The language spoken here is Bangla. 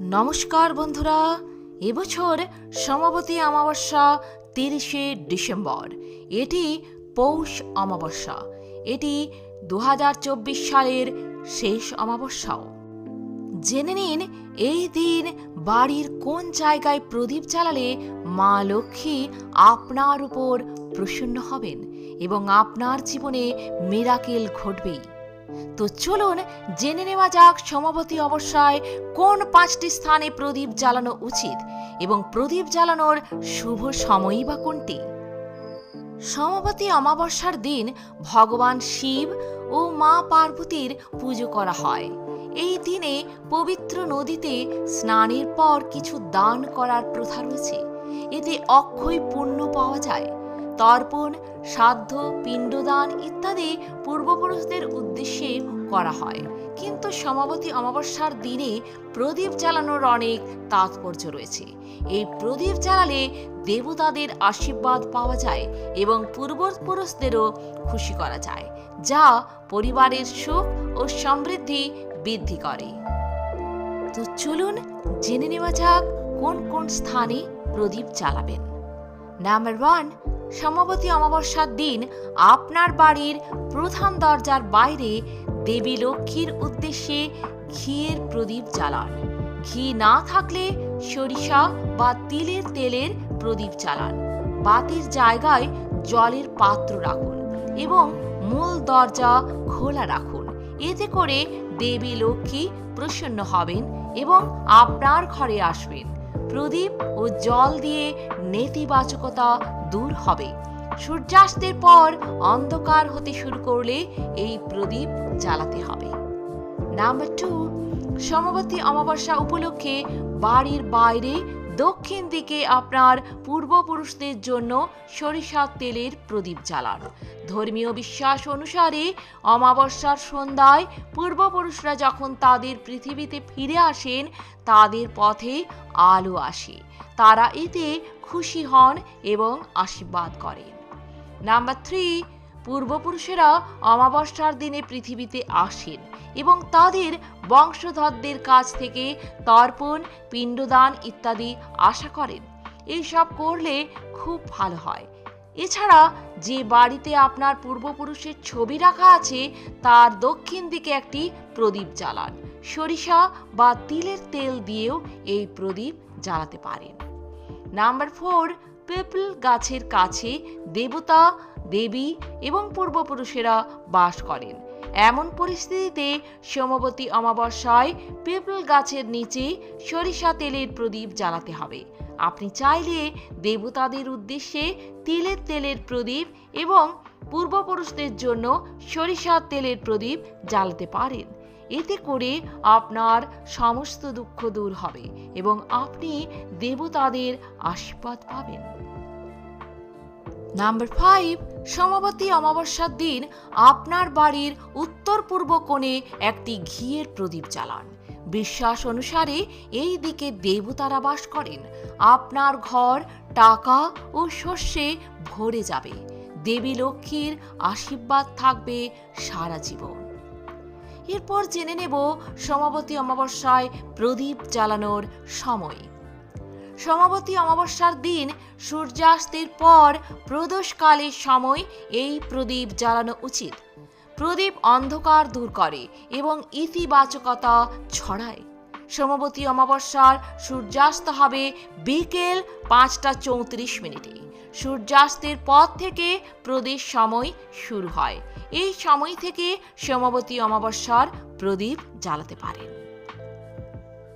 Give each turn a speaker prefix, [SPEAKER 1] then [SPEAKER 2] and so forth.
[SPEAKER 1] নমস্কার বন্ধুরা, এবছর সমাবতী অমাবস্যা তিরিশে ডিসেম্বর। এটি পৌষ অমাবস্যা। এটি দু হাজার চব্বিশ সালের শেষ অমাবস্যাও। জেনে নিন, এই দিন বাড়ির কোন জায়গায় প্রদীপ জ্বালালে মা লক্ষ্মী আপনার উপর প্রসন্ন হবেন এবং আপনার জীবনে মেরাকেল ঘটবেই। তো চলুন জেনে নেওয়া যাক সমাবতী অবস্যায় কোন পাঁচটি স্থানে প্রদীপ জ্বালানো উচিত এবং প্রদীপ জ্বালানোর শুভ সময়ই বা কোনটি? সমাবতী অমাবস্যার দিন ভগবান শিব ও মা পার্বতীর পুজো করা হয়। এই দিনে পবিত্র নদীতে স্নানের পর কিছু দান করার প্রথা রয়েছে। এতে অক্ষয় পুণ্য পাওয়া যায়। তর্পণ, সাধ্য, পিণ্ডদান ইত্যাদি পূর্বপুরুষদের উদ্দেশ্যে করা হয়। কিন্তু সমাবতী অমাবস্যার দিনে প্রদীপ জ্বালানোর অনেক তাৎপর্য রয়েছে। এই প্রদীপ জ্বালালে দেবতাদের আশীর্বাদ পাওয়া যায় এবং পূর্বপুরুষদেরও খুশি করা যায়, যা পরিবারের সুখ ও সমৃদ্ধি বৃদ্ধি করে। তো চলুন জেনে নেওয়া যাক কোন কোন স্থানে প্রদীপ জ্বালাবেন। নাম্বার ওয়ান সমাবতী অমাবস্যার দিন আপনার বাড়ির প্রধান দরজার বাইরে দেবী লক্ষ্মীর উদ্দেশ্যে ঘিয়ের প্রদীপ জ্বালান। ঘি না থাকলে সরিষা বা তিলের তেলের প্রদীপ জ্বালান। বাতির জায়গায় জলের পাত্র রাখুন এবং মূল দরজা খোলা রাখুন। এতে করে দেবী লক্ষ্মী প্রসন্ন হবেন এবং আপনার ঘরে আসবেন। প্রদীপ ও জল দিয়ে নেতিবাচকতা দূর হবে। সূর্যাস্তের পর অন্ধকার হতে শুরু করলে এই প্রদীপ জ্বালাতে হবে। নাম্বার টু সমবর্তী অমাবস্যা উপলক্ষে বাড়ির বাইরে দক্ষিণ দিকে আপনার পূর্বপুরুষদের জন্য সরিষার তেলের প্রদীপ জ্বালান। ধর্মীয় বিশ্বাস অনুসারে অমাবস্যার সন্ধ্যায় পূর্বপুরুষরা যখন তাদের পৃথিবীতে ফিরে আসেন, তাদের পথে আলো আসে। তারা এতে খুশি হন এবং আশীর্বাদ করেন। নাম্বার থ্রি পূর্বপুরুষেরা অমাবস্যার দিনে পৃথিবীতে আসেন এবং তাদের বংশধরদের কাছ থেকে তর্পণ, পিণ্ডদান ইত্যাদি আশা করেন। এইসব করলে খুব ভালো হয়। এছাড়া যে বাড়িতে আপনার পূর্বপুরুষের ছবি রাখা আছে, তার দক্ষিণ দিকে একটি প্রদীপ জ্বালান। সরিষা বা তিলের তেল দিয়েও এই প্রদীপ জ্বালাতে পারেন। নাম্বার ফোর, পেপল গাছের কাছে দেবতা দেবী এবং পূর্বপুরুষেরা বাস করেন। এমন পরিস্থিতিতে সোমবতী অমাবস্যায় পিপল গাছের নিচে সরিষা তেলের প্রদীপ জ্বালাতে হবে। আপনি চাইলে দেবতাদের উদ্দেশ্যে তিলের তেলের প্রদীপ এবং পূর্বপুরুষদের জন্য সরিষার তেলের প্রদীপ জ্বালাতে পারেন। এতে করে আপনার সমস্ত দুঃখ দূর হবে এবং আপনি দেবতাদের আশীর্বাদ পাবেন। নাম্বার ফাইভ, সমাবতী অমাবস্যার দিন আপনার বাড়ির উত্তর পূর্ব কোণে একটি ঘিয়ের প্রদীপ জ্বালান। বিশ্বাস অনুসারে এই দিকে দেবতারা বাস করেন। আপনার ঘর, টাকা ও শস্যে ভরে যাবে। দেবী লক্ষ্মীর আশীর্বাদ থাকবে সারা জীবন। এরপর জেনে নেব সমাবতী অমাবস্যায় প্রদীপ জ্বালানোর সময়। সমাবতী অমাবস্যার দিন সূর্যাস্তের পর প্রদোষকালের সময় এই প্রদীপ জ্বালানো উচিত। প্রদীপ অন্ধকার দূর করে এবং ইতিবাচকতা ছড়ায়। সমবতী অমাবস্যার সূর্যাস্ত হবে বিকেল পাঁচটা চৌত্রিশ মিনিটে। সূর্যাস্তের পর থেকে প্রদীপ সময় শুরু হয়। এই সময় থেকে সমবতী অমাবস্যার প্রদীপ জ্বালাতে পারেন।